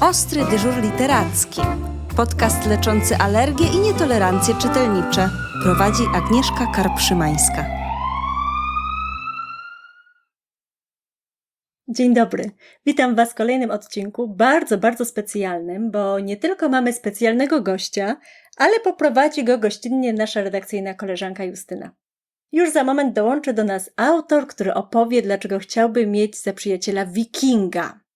Ostry dyżur literacki. Podcast leczący alergie i nietolerancje czytelnicze. Prowadzi Agnieszka Karpszymańska. Dzień dobry. Witam Was w kolejnym odcinku, bardzo, bardzo specjalnym, bo nie tylko mamy specjalnego gościa, ale poprowadzi go gościnnie nasza redakcyjna koleżanka Justyna. Już za moment dołączy do nas autor, który opowie, dlaczego chciałby mieć za przyjaciela wikinga.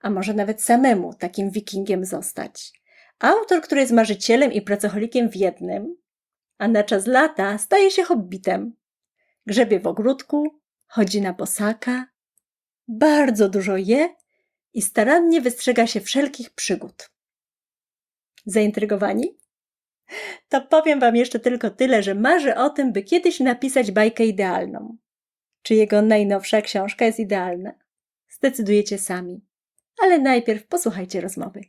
A może nawet samemu takim wikingiem zostać. Autor, który jest marzycielem i pracocholikiem w jednym, a na czas lata staje się hobbitem. Grzebie w ogródku, chodzi na posaka, bardzo dużo je i starannie wystrzega się wszelkich przygód. Zaintrygowani? To powiem Wam jeszcze tylko tyle, że marzy o tym, by kiedyś napisać bajkę idealną. Czy jego najnowsza książka jest idealna? Zdecydujecie sami. Ale najpierw posłuchajcie rozmowy.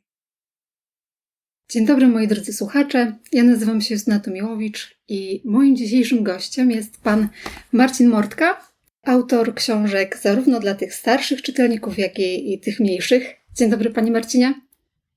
Dzień dobry moi drodzy słuchacze, ja nazywam się Justyna Tomiłowicz i moim dzisiejszym gościem jest pan Marcin Mortka, autor książek zarówno dla tych starszych czytelników, jak i, i tych mniejszych. Dzień dobry panie Marcinie.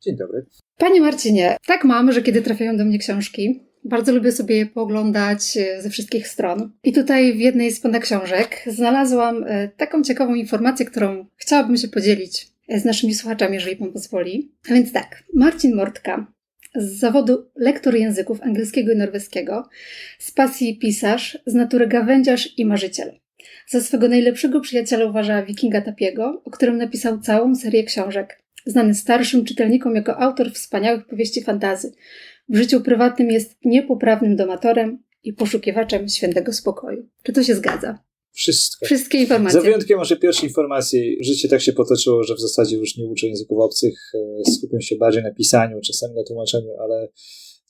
Dzień dobry. Panie Marcinie, tak mam, że kiedy trafiają do mnie książki, bardzo lubię sobie je pooglądać e, ze wszystkich stron. I tutaj w jednej z pana książek znalazłam e, taką ciekawą informację, którą chciałabym się podzielić z naszymi słuchaczami, jeżeli pan pozwoli. A więc tak, Marcin Mortka z zawodu lektor języków angielskiego i norweskiego, z pasji pisarz, z natury gawędziarz i marzyciel. Za swego najlepszego przyjaciela uważa Wikinga Tapiego, o którym napisał całą serię książek. Znany starszym czytelnikom jako autor wspaniałych powieści fantazy. W życiu prywatnym jest niepoprawnym domatorem i poszukiwaczem świętego spokoju. Czy to się zgadza? Wszystko. Wszystkie informacje. Za wyjątkiem może pierwszej informacji. Życie tak się potoczyło, że w zasadzie już nie uczę języków obcych. e, Skupiam się bardziej na pisaniu, czasami na tłumaczeniu, ale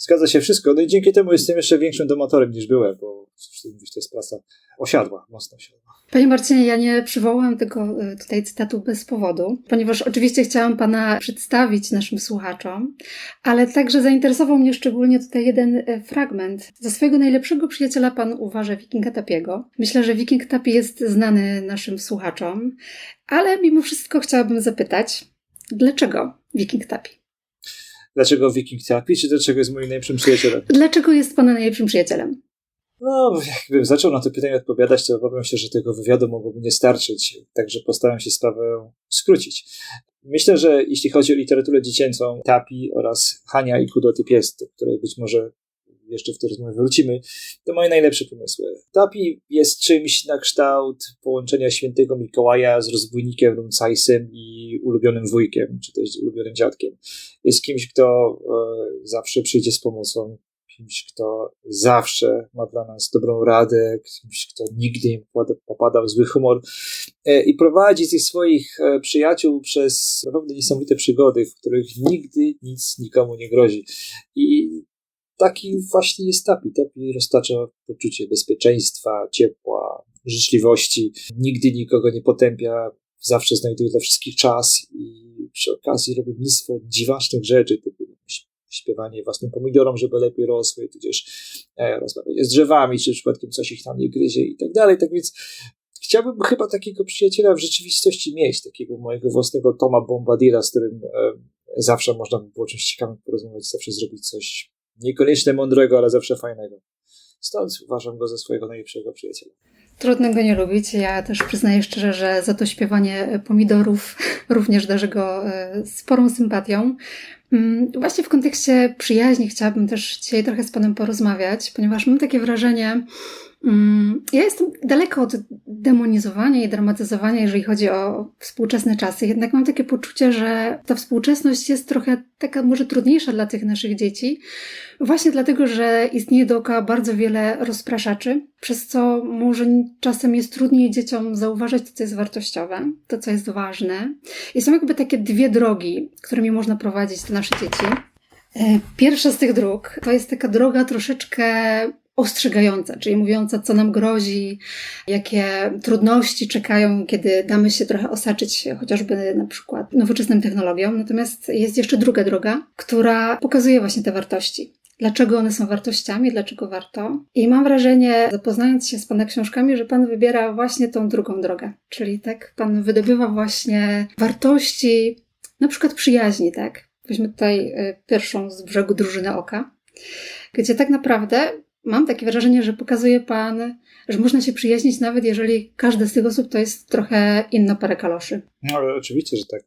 zgadza się wszystko. No i dzięki temu jestem jeszcze większym domatorem niż byłem, bo mówić, to jest praca osiadła, mocno osiadła. Panie Marcinie, ja nie przywołałam tego y, tutaj cytatu bez powodu, ponieważ oczywiście chciałam Pana przedstawić naszym słuchaczom, ale także zainteresował mnie szczególnie tutaj jeden y, fragment. Za swojego najlepszego przyjaciela Pan uważa Wikinga Tapiego. Myślę, że Wiking Tapi jest znany naszym słuchaczom, ale mimo wszystko chciałabym zapytać, dlaczego Wiking Tapi? Dlaczego Wiking Tapi, czy dlaczego jest moim najlepszym przyjacielem? Dlaczego jest Pana najlepszym przyjacielem? No, jakbym zaczął na to pytanie odpowiadać, to obawiam się, że tego wywiadu mogłoby nie starczyć, także postaram się sprawę skrócić. Myślę, że jeśli chodzi o literaturę dziecięcą, Tapi oraz Hania i Kudoty Pies, do której być może jeszcze w tej rozmowie wrócimy, to moje najlepsze pomysły. Tapi jest czymś na kształt połączenia świętego Mikołaja z rozbójnikiem Rumcajsem i ulubionym wujkiem, czy też ulubionym dziadkiem. Jest kimś, kto e, zawsze przyjdzie z pomocą, kimś, kto zawsze ma dla nas dobrą radę, kimś, kto nigdy nie popada, w zły humor e, i prowadzi tych swoich e, przyjaciół przez naprawdę niesamowite przygody, w których nigdy nic nikomu nie grozi. I taki właśnie jest Tapi. Tapi roztacza poczucie bezpieczeństwa, ciepła, życzliwości. Nigdy nikogo nie potępia, zawsze znajduje dla wszystkich czas i przy okazji robi mnóstwo dziwacznych rzeczy, typu śpiewanie własnym pomidorom, żeby lepiej rosły, tudzież e, rozmawianie z drzewami, czy przypadkiem coś ich tam nie gryzie i tak dalej. Tak więc chciałbym chyba takiego przyjaciela w rzeczywistości mieć, takiego mojego własnego Toma Bombadilla, z którym e, zawsze można by było czymś ciekawym porozmawiać, zawsze zrobić coś niekoniecznie mądrego, ale zawsze fajnego. Stąd uważam go za swojego najlepszego przyjaciela. Trudno go nie lubić. Ja też przyznaję szczerze, że za to śpiewanie pomidorów również darzę go e, sporą sympatią. Mm, Właśnie w kontekście przyjaźni chciałabym też dzisiaj trochę z Panem porozmawiać, ponieważ mam takie wrażenie, ja jestem daleko od demonizowania i dramatyzowania, jeżeli chodzi o współczesne czasy. Jednak mam takie poczucie, że ta współczesność jest trochę taka może trudniejsza dla tych naszych dzieci, właśnie dlatego, że istnieje dookoła bardzo wiele rozpraszaczy, przez co może czasem jest trudniej dzieciom zauważyć to, co jest wartościowe, to, co jest ważne. I są jakby takie dwie drogi, którymi można prowadzić te nasze dzieci. E, Pierwsza z tych dróg to jest taka droga troszeczkę ostrzegająca, czyli mówiąca, co nam grozi, jakie trudności czekają, kiedy damy się trochę osaczyć chociażby na przykład nowoczesnym technologiom. Natomiast jest jeszcze druga droga, która pokazuje właśnie te wartości. Dlaczego one są wartościami, dlaczego warto. I mam wrażenie, zapoznając się z Pana książkami, że Pan wybiera właśnie tą drugą drogę. Czyli tak, Pan wydobywa właśnie wartości na przykład przyjaźni, tak? Weźmy tutaj y, pierwszą z brzegu drużyny oka, gdzie tak naprawdę mam takie wrażenie, że pokazuje Pan, że można się przyjaźnić nawet jeżeli każda z tych osób to jest trochę inna parę kaloszy. No, oczywiście, że tak.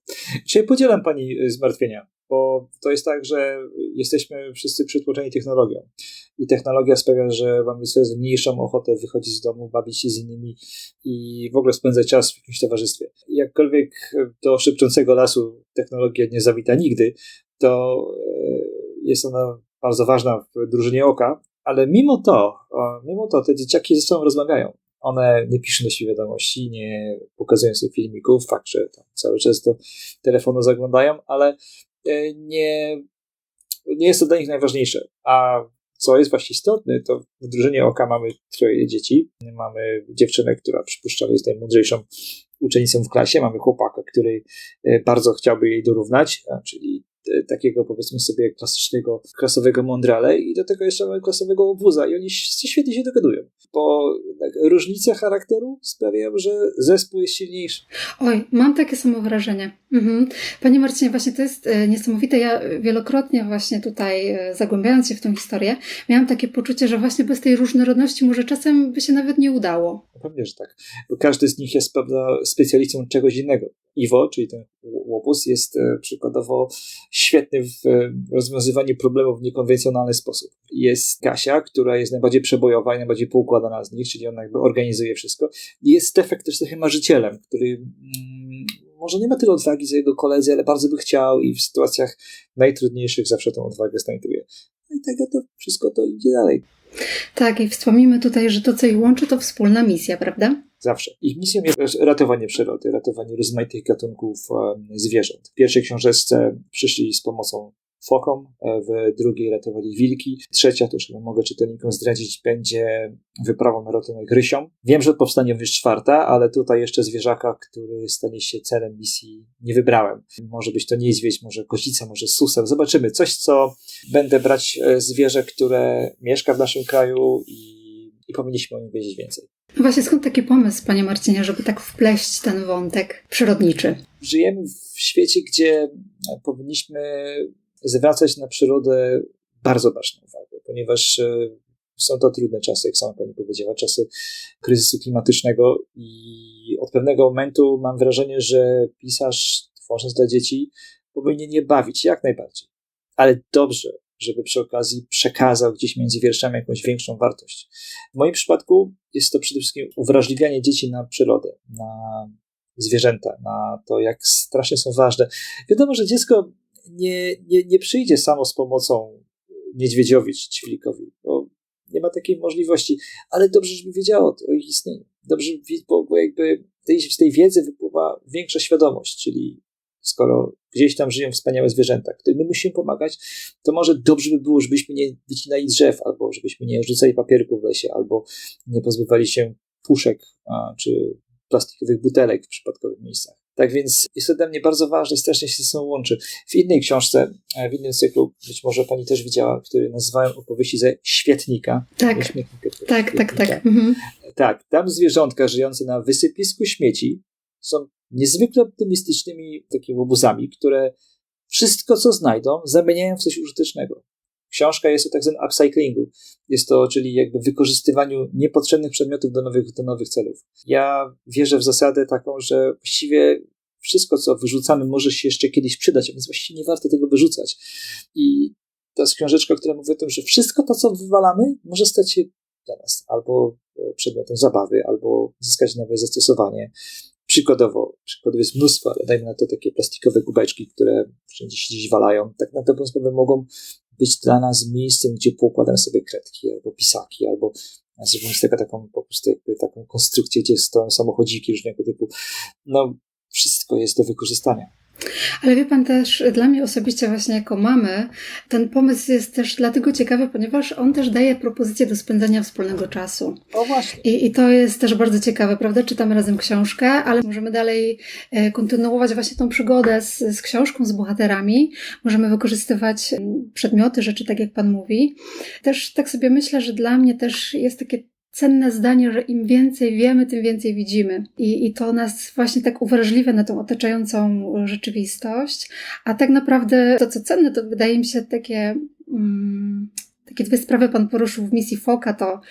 Dzisiaj podzielam Pani zmartwienia, bo to jest tak, że jesteśmy wszyscy przytłoczeni technologią. I technologia sprawia, że mamy coraz mniejszą ochotę wychodzić z domu, bawić się z innymi i w ogóle spędzać czas w jakimś towarzystwie. Jakkolwiek do szepczącego lasu technologia nie zawita nigdy, to e, jest ona bardzo ważna w drużynie oka, ale mimo to, mimo to te dzieciaki ze sobą rozmawiają. One nie piszą do siebie wiadomości, nie pokazują sobie filmików, fakt, że cały czas do telefonu zaglądają, ale e, nie, nie jest to dla nich najważniejsze. A co jest właśnie istotne, to w drużynie oka mamy troje dzieci. Mamy dziewczynę, która przypuszczam jest najmądrzejszą uczennicą w klasie, mamy chłopaka, który e, bardzo chciałby jej dorównać, czyli takiego powiedzmy sobie klasycznego, klasowego mądrale i do tego jeszcze mamy klasowego obuza i oni świetnie się dogadują, bo różnice charakteru sprawiają, że zespół jest silniejszy. Oj, mam takie samo wrażenie. Mhm. Panie Marcinie, właśnie to jest e, niesamowite. Ja wielokrotnie właśnie tutaj, e, zagłębiając się w tą historię, miałam takie poczucie, że właśnie bez tej różnorodności może czasem by się nawet nie udało. Pewnie, że tak. Bo każdy z nich jest prawda, specjalistą czegoś innego. Iwo, czyli ten łopus, jest e, przykładowo świetny w e, rozwiązywaniu problemów w niekonwencjonalny sposób. Jest Kasia, która jest najbardziej przebojowa i najbardziej poukładana z nich, czyli ona jakby organizuje wszystko. Jest Stefek też trochę marzycielem, który mm, może nie ma tyle odwagi za jego koledzy, ale bardzo by chciał i w sytuacjach najtrudniejszych zawsze tą odwagę znajduje. Tego to wszystko to idzie dalej. Tak, i wspomnimy tutaj, że to, co ich łączy, to wspólna misja, prawda? Zawsze. Ich misją jest ratowanie przyrody, ratowanie rozmaitych gatunków zwierząt. W pierwszej książeczce przyszli z pomocą fokom, e, w drugiej ratowali wilki. Trzecia, to już chyba mogę czytelnikom zdradzić, będzie wyprawą na ratunek. Wiem, że powstanie również czwarta, ale tutaj jeszcze zwierzaka, który stanie się celem misji, nie wybrałem. Może być to niedźwiedź, może kozica, może suseł. Zobaczymy. Coś, co będę brać e, zwierzę, które mieszka w naszym kraju i, i powinniśmy o nim wiedzieć więcej. No właśnie, skąd taki pomysł, Panie Marcinie, żeby tak wpleść ten wątek przyrodniczy? żyjemy w świecie, gdzie powinniśmy zwracać na przyrodę bardzo ważną uwagę, ponieważ e, są to trudne czasy, jak sama pani powiedziała, czasy kryzysu klimatycznego i od pewnego momentu mam wrażenie, że pisarz tworząc dla dzieci powinien je bawić jak najbardziej, ale dobrze, żeby przy okazji przekazał gdzieś między wierszami jakąś większą wartość. W moim przypadku jest to przede wszystkim uwrażliwianie dzieci na przyrodę, na zwierzęta, na to, jak strasznie są ważne. Wiadomo, że dziecko nie, nie, nie przyjdzie samo z pomocą niedźwiedziowi czy ćwilikowi, bo nie ma takiej możliwości, ale dobrze, żeby wiedziało o- o ich istnieniu. Dobrze, bo, bo jakby tej- z tej wiedzy wypływa większa świadomość, czyli skoro gdzieś tam żyją wspaniałe zwierzęta, którym my musimy pomagać, to może dobrze by było, żebyśmy nie wycinali drzew, albo żebyśmy nie rzucali papierków w lesie, albo nie pozbywali się puszek a, czy plastikowych butelek w przypadkowych miejscach. Tak więc jest to dla mnie bardzo ważne i strasznie się ze sobą łączy. W innej książce, e, w innym cyklu, być może pani też widziała, który nazywałem opowieści ze świetnika. Tak, śmietnika, tak, tak, świetnika. tak. Mhm. Tak, tam zwierzątka żyjące na wysypisku śmieci są niezwykle optymistycznymi takimi obozami, które wszystko, co znajdą, zamieniają w coś użytecznego. Książka jest o tak zwanym upcyclingu. Jest to, czyli jakby wykorzystywaniu niepotrzebnych przedmiotów do nowych, do nowych celów. Ja wierzę w zasadę taką, że właściwie wszystko, co wyrzucamy, może się jeszcze kiedyś przydać, a więc właściwie nie warto tego wyrzucać. I to jest książeczka, która mówi o tym, że wszystko to, co wywalamy, może stać się dla nas albo e, przedmiotem zabawy, albo zyskać nowe zastosowanie. Przykładowo, przykładów jest mnóstwo, ale dajmy na to takie plastikowe kubeczki, które wszędzie się gdzieś walają. Tak na dobrą sprawę mogą być dla nas miejscem, gdzie poukładam sobie kredki, albo pisaki, albo zrobimy z tego taką po prostu jakby taką konstrukcję, gdzie stoją samochodziki różnego typu. No, wszystko jest do wykorzystania. Ale wie pan też, dla mnie osobiście właśnie jako mamy, ten pomysł jest też dlatego ciekawy, ponieważ on też daje propozycję do spędzania wspólnego czasu. O właśnie. I, I to jest też bardzo ciekawe, prawda? Czytamy razem książkę, ale możemy dalej e, kontynuować właśnie tą przygodę z, z książką, z bohaterami. Możemy wykorzystywać mm, przedmioty, rzeczy, tak jak Pan mówi. Też tak sobie myślę, że dla mnie też jest takie cenne zdanie, że im więcej wiemy, tym więcej widzimy. I, I to nas właśnie tak uwrażliwia na tą otaczającą rzeczywistość. A tak naprawdę to, co cenne, to wydaje mi się takie. Takie dwie sprawy Pan poruszył w misji Foka, to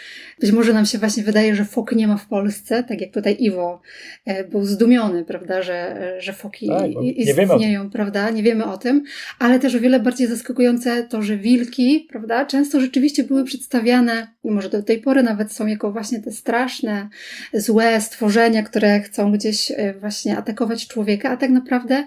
być może nam się właśnie wydaje, że Fok nie ma w Polsce, tak jak tutaj Iwo e, był zdumiony, prawda, że, że Foki Tak, istnieją, prawda, nie wiemy o tym, ale też o wiele bardziej zaskakujące to, że wilki, prawda, często rzeczywiście były przedstawiane, może do tej pory nawet są jako właśnie te straszne, złe stworzenia, które chcą gdzieś e, właśnie atakować człowieka, a tak naprawdę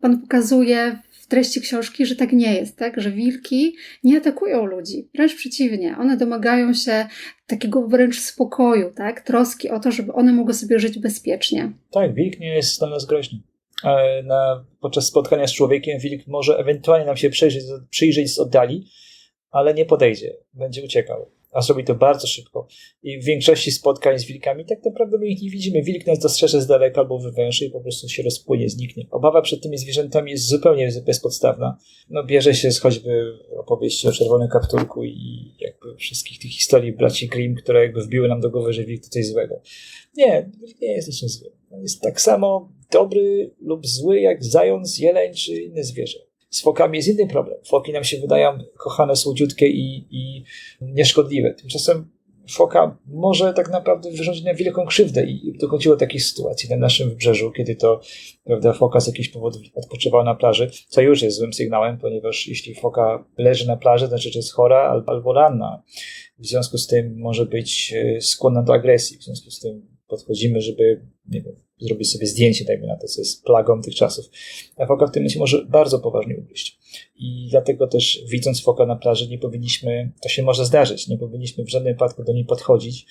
Pan pokazuje treści książki, że tak nie jest, tak? Że wilki nie atakują ludzi, wręcz przeciwnie. One domagają się takiego wręcz spokoju, tak? Troski o to, żeby one mogły sobie żyć bezpiecznie. Tak, wilk nie jest dla nas groźny. E, Na, podczas spotkania z człowiekiem wilk może ewentualnie nam się przyjrzeć, przyjrzeć z oddali, ale nie podejdzie, będzie uciekał. A zrobi to bardzo szybko. I w większości spotkań z wilkami tak naprawdę my ich nie widzimy. Wilk nas dostrzeże z daleka albo wywęszy i po prostu się rozpłynie, zniknie. Obawa przed tymi zwierzętami jest zupełnie bezpodstawna. No bierze się z choćby opowieści o czerwonym kapturku i jakby wszystkich tych historii braci Grimm, które jakby wbiły nam do głowy, że wilk to coś złego. Nie, wilk nie jest niczym złym. On jest tak samo dobry lub zły jak zając, jeleń czy inne zwierzę. Z fokami jest inny problem. Foki nam się wydają kochane, słodziutkie i, i nieszkodliwe. Tymczasem foka może tak naprawdę wyrządzić nam wielką krzywdę i dochodziło do takich sytuacji na naszym wybrzeżu, kiedy to prawda, foka z jakichś powodów odpoczywała na plaży, co już jest złym sygnałem, ponieważ jeśli foka leży na plaży, to znaczy, że jest chora albo, ranna. W związku z tym może być e, skłonna do agresji. W związku z tym podchodzimy, żeby nie wiem, zrobić sobie zdjęcie, dajmy na to, co jest plagą tych czasów. A foka w tym momencie może bardzo poważnie ugryźć. I dlatego też widząc foka na plaży nie powinniśmy, to się może zdarzyć, nie powinniśmy w żadnym wypadku do niej podchodzić,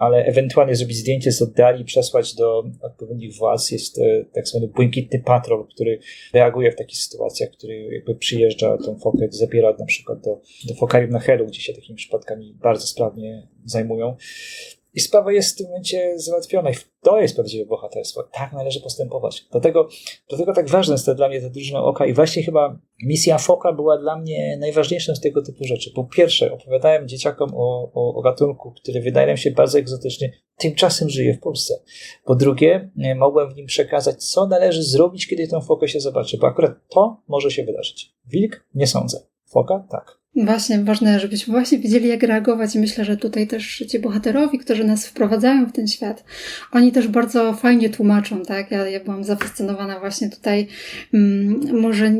ale ewentualnie zrobić zdjęcie z oddali, przesłać do odpowiednich władz. Jest e, tak zwany błękitny patrol, który reaguje w takich sytuacjach, który jakby przyjeżdża tą fokę, zabiera na przykład do, do fokarium na Helu, gdzie się takimi przypadkami bardzo sprawnie zajmują. I sprawa jest w tym momencie załatwiona. I to jest prawdziwe bohaterstwo. Tak należy postępować. Dlatego, dlatego tak ważne jest to dla mnie ta drużyna oka. I właśnie chyba misja Foka była dla mnie najważniejszą z tego typu rzeczy. Po pierwsze, opowiadałem dzieciakom o, o, o gatunku, który wydaje nam się bardzo egzotyczny, tymczasem żyje w Polsce. Po drugie, e, mogłem w nim przekazać, co należy zrobić, kiedy tą fokę się zobaczy, bo akurat to może się wydarzyć. Wilk? Nie sądzę. Foka? Tak. Właśnie, ważne, żebyśmy właśnie wiedzieli, jak reagować i myślę, że tutaj też ci bohaterowie, którzy nas wprowadzają w ten świat, oni też bardzo fajnie tłumaczą, tak? Ja, ja byłam zafascynowana właśnie tutaj, mm, może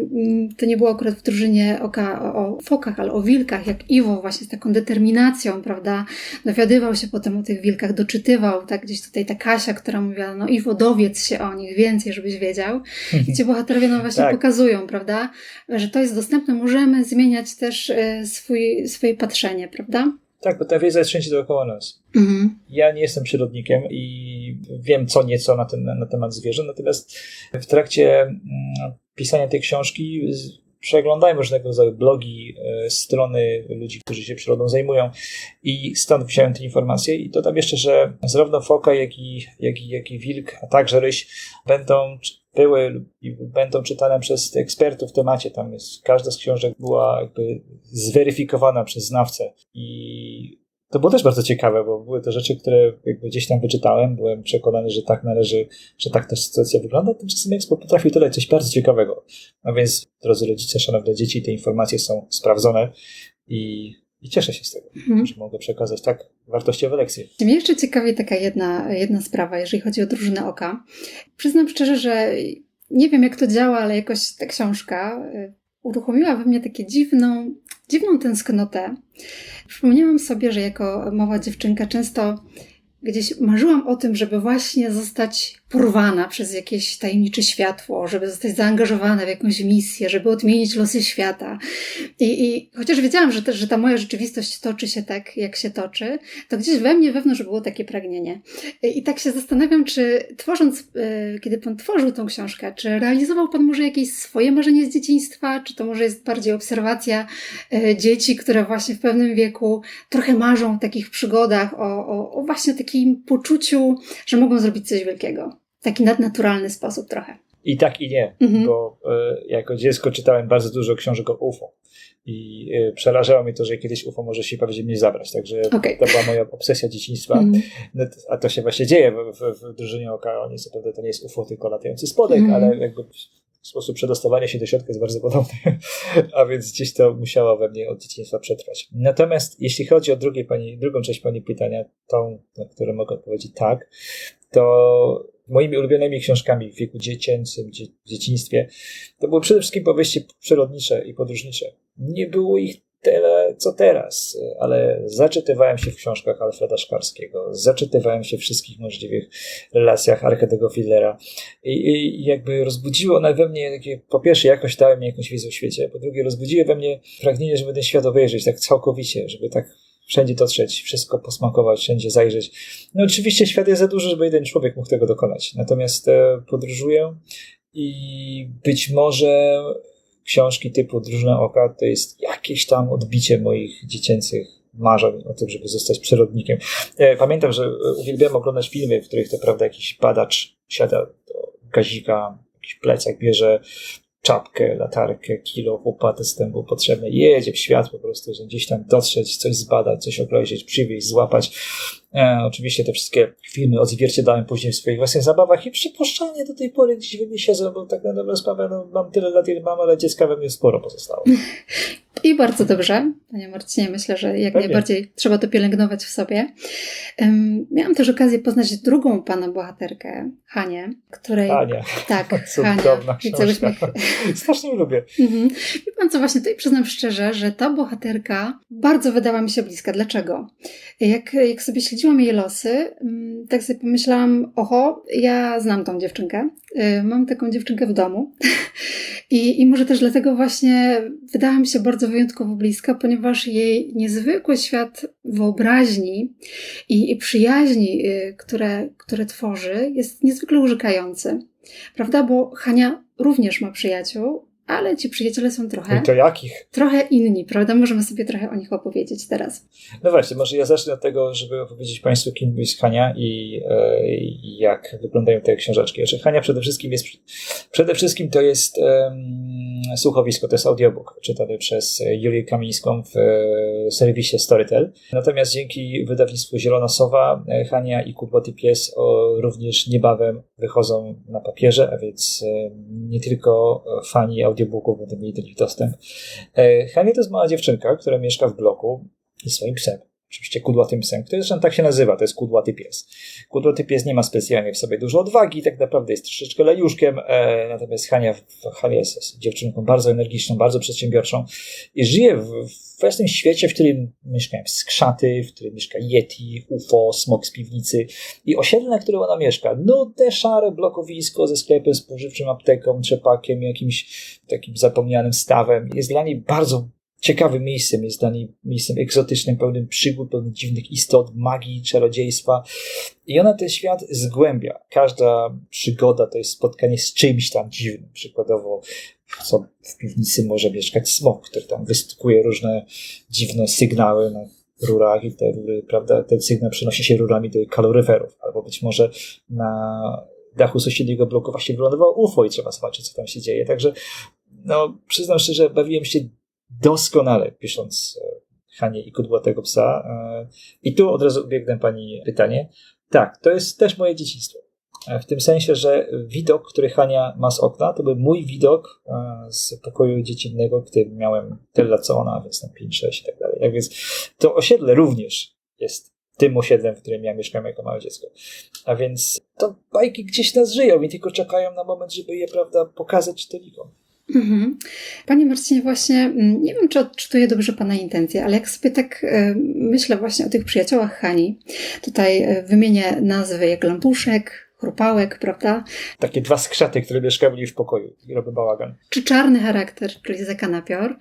to nie było akurat w drużynie oka o, o fokach, ale o wilkach, jak Iwo właśnie z taką determinacją, prawda? Dowiadywał się potem o tych wilkach, doczytywał, tak? Gdzieś tutaj ta Kasia, która mówiła, no Iwo, dowiedz się o nich więcej, żebyś wiedział. I ci bohaterowie nam właśnie Tak. pokazują, prawda? Że to jest dostępne, możemy zmieniać też swój, swoje patrzenie, prawda? Tak, bo ta wiedza jest wszędzie dookoła nas. Mhm. Ja nie jestem przyrodnikiem i wiem co nieco na, ten, na temat zwierząt, natomiast w trakcie mm, pisania tej książki przeglądałem różnego rodzaju blogi, e, strony ludzi, którzy się przyrodą zajmują. I stąd wziąłem te informacje. I dodam jeszcze, że zarówno foka, jak i, jak i, jak i wilk, a także ryś będą były i będą czytane przez ekspertów w temacie. Tam jest, każda z książek była jakby zweryfikowana przez znawcę. I to było też bardzo ciekawe, bo były to rzeczy, które jakby gdzieś tam wyczytałem, byłem przekonany, że tak należy, że tak też sytuacja wygląda, tymczasem Expo potrafił dodać coś bardzo ciekawego. A więc, drodzy rodzice, szanowne dzieci, te informacje są sprawdzone i, i cieszę się z tego, Mhm. że mogę przekazać tak wartościowe lekcje. Mnie jeszcze ciekawi taka jedna, jedna sprawa, jeżeli chodzi o drużynę oka. Przyznam szczerze, że nie wiem jak to działa, ale jakoś ta książka y, uruchomiła we mnie takie dziwną, dziwną tęsknotę. Przypomniałam sobie, że jako mała dziewczynka często gdzieś marzyłam o tym, żeby właśnie zostać porwana przez jakieś tajemnicze światło, żeby zostać zaangażowana w jakąś misję, żeby odmienić losy świata. I, i chociaż wiedziałam, że, też, że ta moja rzeczywistość toczy się tak, jak się toczy, to gdzieś we mnie wewnątrz było takie pragnienie. I, i tak się zastanawiam, czy tworząc, e, kiedy Pan tworzył tą książkę, czy realizował Pan może jakieś swoje marzenie z dzieciństwa, czy to może jest bardziej obserwacja e, dzieci, które właśnie w pewnym wieku trochę marzą o takich przygodach, o, o, o właśnie takim poczuciu, że mogą zrobić coś wielkiego. Taki nadnaturalny sposób trochę. I tak i nie, Mhm. bo e, jako dziecko czytałem bardzo dużo książek o UFO. I e, przerażało mnie to, że kiedyś UFO może się mnie zabrać. Także Okej. to była moja obsesja dzieciństwa. Mhm. No, a to się właśnie dzieje w, w, w drużynie oka. Oni co prawda to nie jest UFO, tylko latający spodek, Mhm. ale jakby sposób przedostawania się do środka jest bardzo podobny. A więc gdzieś to musiało we mnie od dzieciństwa przetrwać. Natomiast jeśli chodzi o drugie pani, drugą część pani pytania, tą, na którą mogę odpowiedzieć tak, to moimi ulubionymi książkami w wieku dziecięcym, dzie, dzieciństwie, to były przede wszystkim powieści przyrodnicze i podróżnicze. Nie było ich tyle, co teraz, ale zaczytywałem się w książkach Alfreda Szklarskiego, zaczytywałem się w wszystkich możliwych relacjach Arkadego Fillera i, i jakby rozbudziło one we mnie takie, po pierwsze jakoś dały mi jakąś wiedzę o świecie, po drugie rozbudziły we mnie pragnienie, żeby ten świat obejrzeć tak całkowicie, żeby tak wszędzie dotrzeć, wszystko posmakować, wszędzie zajrzeć. No oczywiście świat jest za duży, żeby jeden człowiek mógł tego dokonać. Natomiast e, podróżuję i być może książki typu Drużyna Oka to jest jakieś tam odbicie moich dziecięcych marzeń o tym, żeby zostać przyrodnikiem. E, Pamiętam, że e, uwielbiałem oglądać filmy, w których to prawda jakiś badacz siada do gazika, jakiś plecak bierze czapkę, latarkę, kilo, łopatę z tym był potrzebny. Jedzie w świat po prostu, że gdzieś tam dotrzeć, coś zbadać, coś obejrzeć, przywieźć, złapać. E, oczywiście te wszystkie filmy odzwierciedlałem później w swoich własnych zabawach i przypuszczalnie do tej pory gdzieś we mnie siedzą, bo tak na dobrą sprawę no, mam tyle lat, ile mam, ale dziecka we mnie sporo pozostało. I bardzo dobrze, panie Marcinie, myślę, że jak Pewnie. najbardziej trzeba to pielęgnować w sobie. Em, miałam też okazję poznać drugą pana bohaterkę, Hanię, której... Ania, Tak, cudowna Hania. I cały książka. śmiech. Strasznie lubię. Mhm. Wie pan co, właśnie tutaj przyznam szczerze, że ta bohaterka bardzo wydała mi się bliska. Dlaczego? Jak, jak sobie śledziłam jej losy, mm, tak sobie pomyślałam, oho, ja znam tą dziewczynkę. Y, Mam taką dziewczynkę w domu. I, I może też dlatego właśnie wydała mi się bardzo wyjątkowo bliska, ponieważ jej niezwykły świat wyobraźni i, i przyjaźni, y, które, które tworzy, jest niezwykle urzekający. Prawda? Bo Hania również ma przyjaciół, ale ci przyjaciele są trochę, i to jakich? trochę inni, prawda? Możemy sobie trochę o nich opowiedzieć teraz. No właśnie, może ja zacznę od tego, żeby opowiedzieć Państwu, kim jest Hania i, e, i jak wyglądają te książeczki. Znaczy, Hania przede wszystkim jest, przede wszystkim to jest em, słuchowisko, to jest audiobook czytany przez Julię Kamińską w e, serwisie Storytel. Natomiast dzięki wydawnictwu Zielona Sowa, e, Hania i Kudłaty Pies o, również niebawem wychodzą na papierze, a więc e, nie tylko fani audiobooków będą mieli do nich dostęp. E, Hania to jest mała dziewczynka, która mieszka w bloku ze swoim psem. Oczywiście kudłatym psem, który zresztą tak się nazywa, to jest kudłaty pies. Kudłaty pies nie ma specjalnie w sobie dużo odwagi, tak naprawdę jest troszeczkę lejuszkiem, e, natomiast Hania, Hania jest, dziewczynką bardzo energiczną, bardzo przedsiębiorczą i żyje w, w własnym świecie, w którym mieszkają skrzaty, w którym mieszka Yeti, UFO, smok z piwnicy i osiedle, na którym ona mieszka, no te szare blokowisko ze sklepem spożywczym, apteką, trzepakiem, jakimś takim zapomnianym stawem jest dla niej bardzo ciekawym miejscem, jest dla niej miejscem egzotycznym, pełnym przygód, pełnym dziwnych istot, magii, czarodziejstwa. I ona ten świat zgłębia. Każda przygoda to jest spotkanie z czymś tam dziwnym. Przykładowo, co w piwnicy może mieszkać smok, który tam wystukuje różne dziwne sygnały na rurach i te rury, prawda, ten sygnał przenosi się rurami do kaloryferów. Albo być może na dachu sąsiedniego bloku właśnie wylądowało UFO i trzeba zobaczyć, co tam się dzieje. Także no, przyznam szczerze, bawiłem się doskonale pisząc e, Hanie i Kudłatego Psa. E, I tu od razu biegnę Pani pytanie. Tak, to jest też moje dzieciństwo. E, W tym sensie, że widok, który Hania ma z okna, to był mój widok z pokoju dziecinnego, który miałem tyle co ona, więc tam 5-6 i tak dalej. Tak więc to osiedle również jest tym osiedlem, w którym ja mieszkam jako małe dziecko. A więc to bajki gdzieś nas żyją i tylko czekają na moment, żeby je, prawda, pokazać czytelnikom. Mhm. Panie Marcinie, właśnie mm, nie wiem, czy odczytuję dobrze Pana intencje, ale jak sobie tak e, myślę właśnie o tych przyjaciołach Hani, tutaj e, wymienię nazwy jak Lampuszek, Chrupałek, prawda? Takie dwa skrzaty, które mieszkały mi w pokoju i robią bałagan. Czy czarny charakter, czyli zakanapior.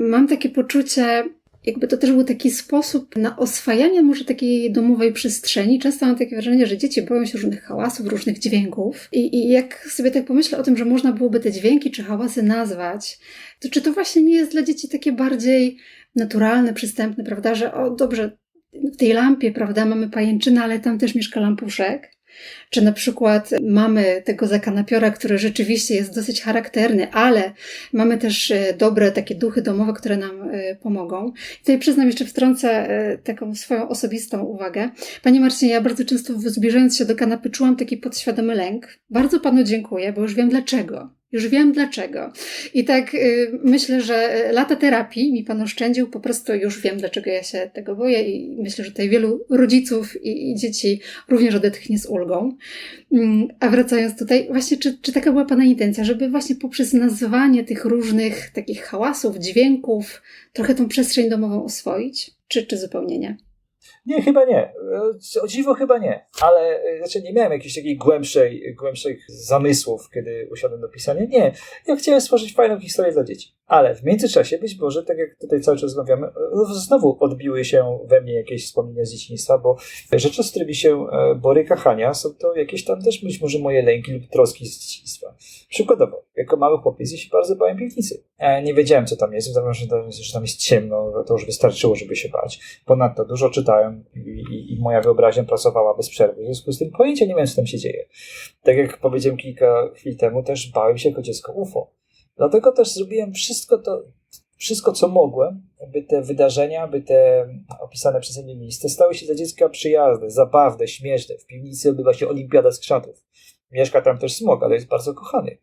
Mam takie poczucie, jakby to też był taki sposób na oswajanie może takiej domowej przestrzeni. Często mam takie wrażenie, że dzieci boją się różnych hałasów, różnych dźwięków. I, I jak sobie tak pomyślę o tym, że można byłoby te dźwięki czy hałasy nazwać, to czy to właśnie nie jest dla dzieci takie bardziej naturalne, przystępne, prawda? Że o dobrze, w tej lampie, prawda, mamy pajęczynę, ale tam też mieszka lampuszek. Czy na przykład mamy tego zakanapiora, który rzeczywiście jest dosyć charakterny, ale mamy też e, dobre takie duchy domowe, które nam e, pomogą. Tutaj przyznam jeszcze wtrącę e, taką swoją osobistą uwagę. Panie Marcinie, ja bardzo często zbliżając się do kanapy czułam taki podświadomy lęk. Bardzo Panu dziękuję, bo już wiem dlaczego. Już wiem dlaczego. I tak y, myślę, że lata terapii mi Pan oszczędził, po prostu już wiem, dlaczego ja się tego boję i myślę, że tutaj wielu rodziców i, dzieci również odetchnie z ulgą. Mm, a wracając tutaj, właśnie czy, czy taka była Pana intencja, żeby właśnie poprzez nazwanie tych różnych takich hałasów, dźwięków, trochę tą przestrzeń domową oswoić? Czy, czy zupełnie nie? Nie, chyba nie. E, O dziwo chyba nie. Ale e, znaczy nie miałem jakiejś takiej głębszej, głębszych zamysłów, kiedy usiadłem do pisania. Nie. Ja chciałem stworzyć fajną historię dla dzieci. Ale w międzyczasie być może, tak jak tutaj cały czas rozmawiamy, e, znowu odbiły się we mnie jakieś wspomnienia z dzieciństwa, bo rzeczy, z którymi się boryka Hania, są to jakieś tam też być może moje lęki lub troski z dzieciństwa. Przykładowo, jako mały chłopiec ja się bardzo bałem piwnicy. Nie wiedziałem, co tam jest, tam, że tam jest ciemno, to już wystarczyło, żeby się bać. Ponadto dużo czytałem i, i, i moja wyobraźnia pracowała bez przerwy. W związku z tym pojęcia nie miałem, co tam się dzieje. Tak jak powiedziałem kilka chwil temu, też bałem się jako dziecko UFO. Dlatego też zrobiłem wszystko to, wszystko co mogłem, by te wydarzenia, by te opisane przeze mnie miejsca stały się dla dziecka przyjazne, zabawne, śmieszne. W piwnicy odbywa się olimpiada skrzatów. Mieszka tam też smog, ale jest bardzo kochany.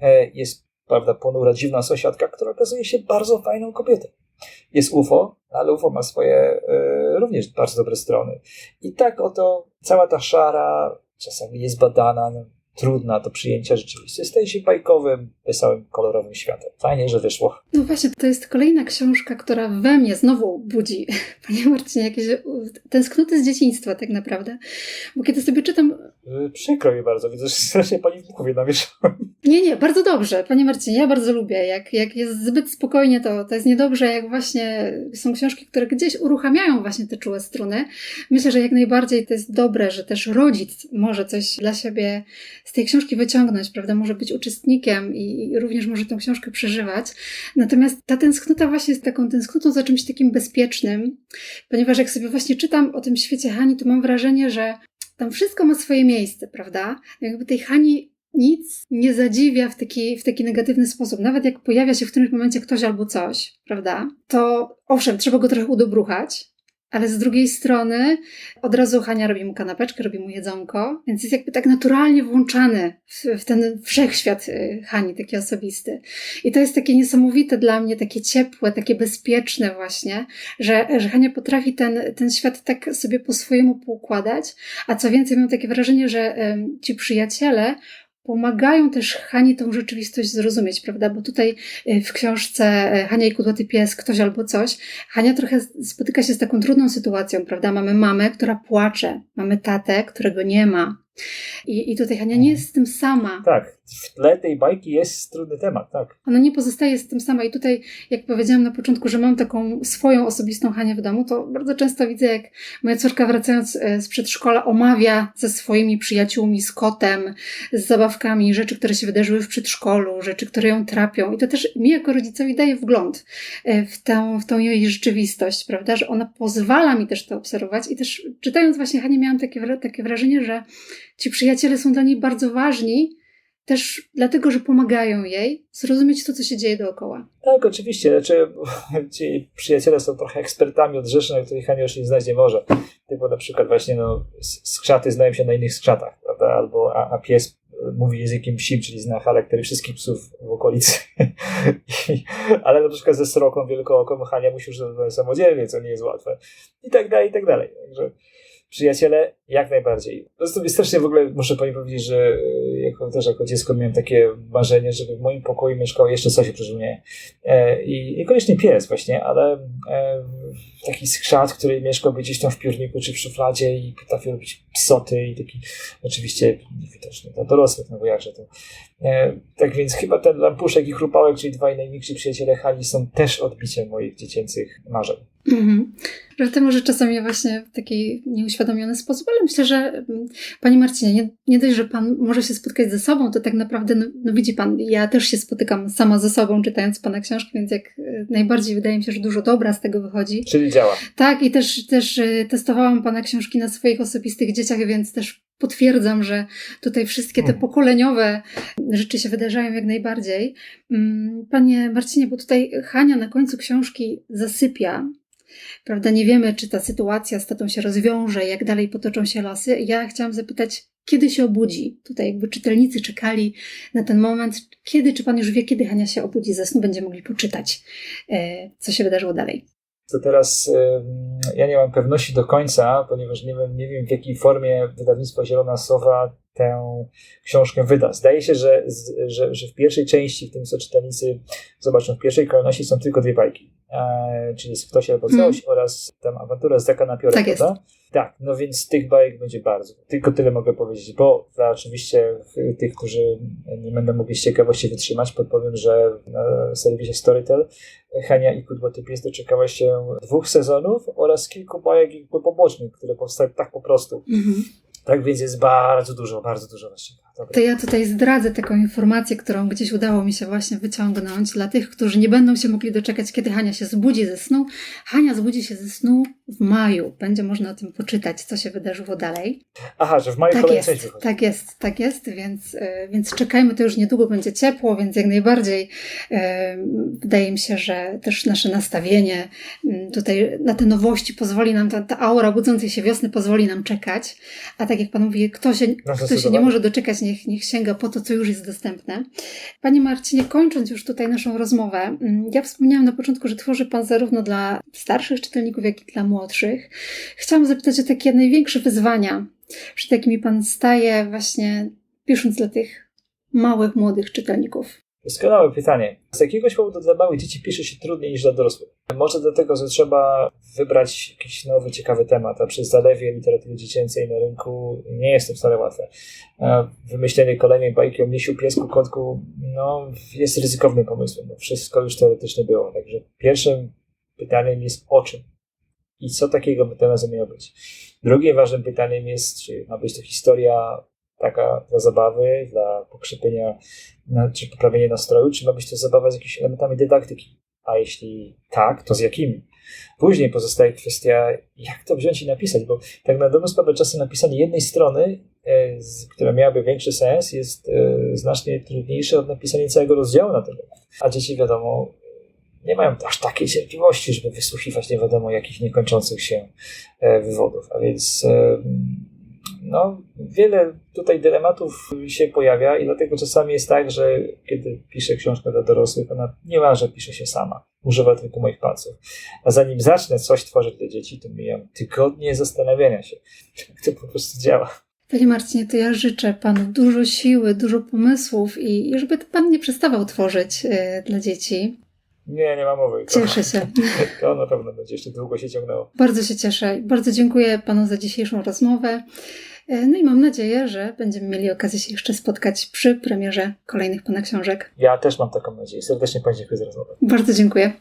E, Jest, prawda, ponura, dziwna sąsiadka, która okazuje się bardzo fajną kobietą. Jest UFO, ale UFO ma swoje e, również bardzo dobre strony. I tak oto cała ta szara, czasami niezbadana, no, trudna do przyjęcia rzeczywistość, staje się bajkowym, wesołym, kolorowym światem. Fajnie, że wyszło. No właśnie, to jest kolejna książka, która we mnie znowu budzi, panie Marcinie, jakieś tęsknoty z dzieciństwa tak naprawdę. Bo kiedy sobie czytam, Przykro mi bardzo, widzę, że strasznie pani w głowie namieszałem. nie, nie, bardzo dobrze, panie Marcinie, ja bardzo lubię. Jak, jak jest zbyt spokojnie, to, to jest niedobrze, jak właśnie są książki, które gdzieś uruchamiają właśnie te czułe struny. Myślę, że jak najbardziej to jest dobre, że też rodzic może coś dla siebie z tej książki wyciągnąć, prawda? Może być uczestnikiem i, i również może tę książkę przeżywać. Natomiast ta tęsknota właśnie jest taką tęsknotą za czymś takim bezpiecznym, ponieważ jak sobie właśnie czytam o tym świecie Hani, to mam wrażenie, że tam wszystko ma swoje miejsce, prawda? Jakby tej Hani nic nie zadziwia w taki, w taki negatywny sposób. Nawet jak pojawia się w którymś momencie ktoś albo coś, prawda? To owszem, trzeba go trochę udobruchać, ale z drugiej strony od razu Hania robi mu kanapeczkę, robi mu jedzonko, więc jest jakby tak naturalnie włączany w, w ten wszechświat y, Hani, taki osobisty. I to jest takie niesamowite dla mnie, takie ciepłe, takie bezpieczne właśnie, że, że Hania potrafi ten, ten świat tak sobie po swojemu poukładać, a co więcej mam takie wrażenie, że ci przyjaciele pomagają też Hani tą rzeczywistość zrozumieć, prawda? Bo tutaj y, w książce y, Hania i Kudłaty Pies, ktoś albo coś, Hania trochę spotyka się z taką trudną sytuacją, prawda? Mamy mamę, która płacze, mamy tatę, którego nie ma. I, I tutaj Hania nie jest z tym sama. Tak, w tle tej bajki jest trudny temat, tak. Ona nie pozostaje z tym sama. I tutaj, jak powiedziałam na początku, że mam taką swoją osobistą Hanię w domu, to bardzo często widzę, jak moja córka wracając e, z przedszkola omawia ze swoimi przyjaciółmi, z kotem, z zabawkami, rzeczy, które się wydarzyły w przedszkolu, rzeczy, które ją trapią. I to też mi jako rodzicowi daje wgląd e, w tę, w tą jej rzeczywistość, prawda? Że ona pozwala mi też to obserwować. I też czytając właśnie Hanię miałam takie, takie wrażenie, że ci przyjaciele są dla niej bardzo ważni, też dlatego, że pomagają jej zrozumieć to, co się dzieje dookoła. Tak, oczywiście. Znaczy, ci przyjaciele są trochę ekspertami od rzeczy, na których Hania już nie znać nie może. Typu na przykład właśnie no, skrzaty znają się na innych skrzatach, prawda? Albo a, a pies mówi językiem psim, czyli zna charaktery wszystkich psów w okolicy. I, ale na przykład ze sroką wielkooką Hania musi już samodzielnie, co nie jest łatwe. I tak dalej, i tak dalej. Także przyjaciele jak najbardziej. Prostu mi strasznie w ogóle muszę pani powiedzieć, że e, jako, też jako dziecko miałem takie marzenie, żeby w moim pokoju mieszkało jeszcze coś oprócz mnie. E, I niekoniecznie pies właśnie, ale e, taki skrzat, który mieszkałby gdzieś tam w piórniku czy w szufladzie i potrafił robić psoty i taki oczywiście niewidoczny dla dorosłych, no bo jakże to. E, tak więc chyba ten lampuszek i chrupałek, czyli dwaj najmniejsi przyjaciele Hani są też odbiciem moich dziecięcych marzeń. Mhm. To może czasami właśnie w taki nieuświadomiony sposób, ale myślę, że mm, Panie Marcinie, nie, nie dość, że Pan może się spotkać ze sobą, to tak naprawdę, no, no widzi Pan, ja też się spotykam sama ze sobą, czytając Pana książki, więc jak e, najbardziej wydaje mi się, że dużo dobra z tego wychodzi. Czyli działa. Tak, i też, też e, testowałam Pana książki na swoich osobistych dzieciach, więc też potwierdzam, że tutaj wszystkie te pokoleniowe rzeczy się wydarzają jak najbardziej. Mm, Panie Marcinie, bo tutaj Hania na końcu książki zasypia. Prawda, nie wiemy, czy ta sytuacja z tatą się rozwiąże, jak dalej potoczą się losy. Ja chciałam zapytać, kiedy się obudzi? Tutaj jakby czytelnicy czekali na ten moment. Kiedy, czy pan już wie, kiedy Hania się obudzi ze snu? Będziemy mogli poczytać, e, co się wydarzyło dalej. To teraz ja nie mam pewności do końca, ponieważ nie wiem, nie wiem w jakiej formie wydawnictwo Zielona Sowa tę książkę wyda. Zdaje się, że, że, że w pierwszej części, w tym co czytelnicy zobaczą, w pierwszej kolejności są tylko dwie bajki. E, czyli jest Ktoś albo Mhm. coś oraz tam awantura z Zaka na piorę, Tak jest. Tak, no więc tych bajek będzie bardzo. Tylko tyle mogę powiedzieć, bo dla oczywiście tych, którzy nie będą mogli z ciekawości wytrzymać, podpowiem, że na serwisie Storytel Hania i Kudłaty Pies doczekała się dwóch sezonów oraz kilku bajek jakby pobocznych, które powstały tak po prostu. Tak więc jest bardzo dużo, bardzo dużo właściwie. Dobra. To ja tutaj zdradzę taką informację, którą gdzieś udało mi się właśnie wyciągnąć dla tych, którzy nie będą się mogli doczekać, kiedy Hania się zbudzi ze snu. Hania zbudzi się ze snu w maju. Będzie można o tym poczytać, co się wydarzyło dalej. Aha, że w maju Tak kolejna jest, część wychodzi. tak jest, tak jest, więc, e, więc czekajmy, to już niedługo będzie ciepło, więc jak najbardziej e, wydaje mi się, że też nasze nastawienie m, tutaj na te nowości pozwoli nam, ta, ta aura budzącej się wiosny pozwoli nam czekać, a tak jak Pan mówi, kto się, kto się nie może doczekać, niech, niech sięga po to, co już jest dostępne. Panie Marcinie, kończąc już tutaj naszą rozmowę, m, ja wspomniałam na początku, że tworzy Pan zarówno dla starszych czytelników, jak i dla młodszych. Chciałam zapytać o takie największe wyzwania, przed jakimi Pan staje właśnie pisząc dla tych małych, młodych czytelników? Doskonałe pytanie. Z jakiegoś powodu dla małych dzieci pisze się trudniej niż dla dorosłych. Może dlatego, że trzeba wybrać jakiś nowy, ciekawy temat, a przy zalewie literatury dziecięcej na rynku nie jest to wcale łatwe. Wymyślenie kolejnej bajki o misiu, piesku, kotku no, jest ryzykownym pomysłem. Wszystko już teoretycznie było. Także pierwszym pytaniem jest o czym i co takiego by to miało być. Drugim ważnym pytaniem jest, czy ma być to historia taka dla zabawy, dla pokrzepienia czy poprawienie nastroju, czy ma być to zabawa z jakimiś elementami dydaktyki? A jeśli tak, to z jakimi? Później pozostaje kwestia, jak to wziąć i napisać, bo tak na dobrą sprawę czasem napisanie jednej strony, e, z, która miałaby większy sens, jest e, znacznie trudniejsze od napisania całego rozdziału na ten temat. A dzieci, wiadomo, nie mają aż takiej cierpliwości, żeby wysłuchiwać nie wiadomo jakich niekończących się e, wywodów. A więc no, wiele tutaj dylematów się pojawia i dlatego czasami jest tak, że kiedy piszę książkę dla dorosłych, ona niemalże pisze się sama. Używa tylko moich palców. A zanim zacznę coś tworzyć dla dzieci, to mijam tygodnie zastanawiania się, jak to po prostu działa. Panie Marcinie, to ja życzę Panu dużo siły, dużo pomysłów i, i żeby Pan nie przestawał tworzyć y, dla dzieci. Nie, nie ma mowy. To, Cieszę się. to na pewno będzie jeszcze długo się ciągnęło. Bardzo się cieszę. Bardzo dziękuję Panu za dzisiejszą rozmowę. Y, No i mam nadzieję, że będziemy mieli okazję się jeszcze spotkać przy premierze kolejnych Pana książek. Ja też mam taką nadzieję. Serdecznie Pani dziękuję za rozmowę. Bardzo dziękuję.